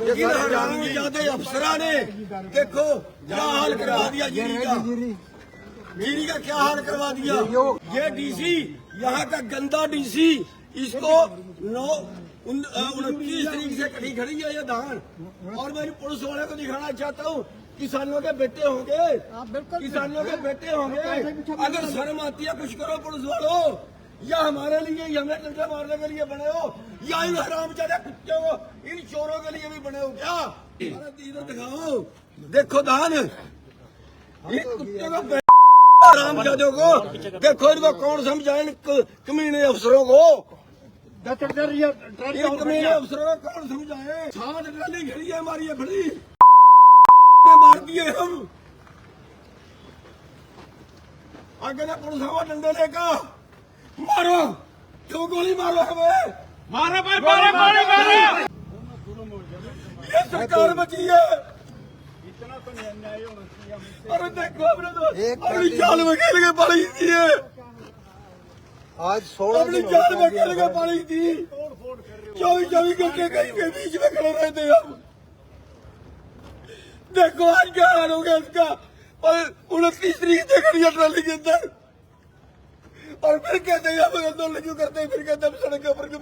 लेकिन अफसरा ने। देखो क्या हाल करवा दिया जीरी का। जीरी का क्या हाल करवा दिया? ये डीसी यहाँ का गंदा डीसी इसको नौ उनतीस तरीक से कटी खड़ी है ये धान। और मैं पुलिस वाले को दिखाना चाहता हूँ किसानों के बेटे होंगे। किसानों के बेटे होंगे। अगर शर्म आती है कुछ करो पुलिस वालों। या हमारे लिए ही हमें डंडा मारने के लिए बने हो या इन हराम कुत्ते को इन चोरों के लिए भी बने हो क्या? इधर दिखाओ। देखो दान। इन कुत्ते को हराम को देखो इनको कौन समझाए इन कमीने अफसरों को। कमीने अफसरों को कौन समझाए? सात ट्राली खड़ी है हमारी ये मार दिए हम। आगे ना पुलिस आवा डंडे लेकर। मारो क्यों गोली मारो हमें मारो भाई मारो मारो मारो ये सरकार बची है अरे देखो अपने तो अपनी जाल में खेल के पड़ी थी ये आज सोलह अपनी दिन हो जाल में गए खेल के पड़ी थी चौबीस चौबीस घंटे कहीं के बीच में खड़े रहते हम देखो आज क्या हाल हो गया इसका और उनतीस तरीक से खड़ी है ट्राली के अंदर और फिर कहते हैं हम आंदोलन क्यों करते हैं फिर कहते हैं हम सड़क के ऊपर क्यों बैठते हैं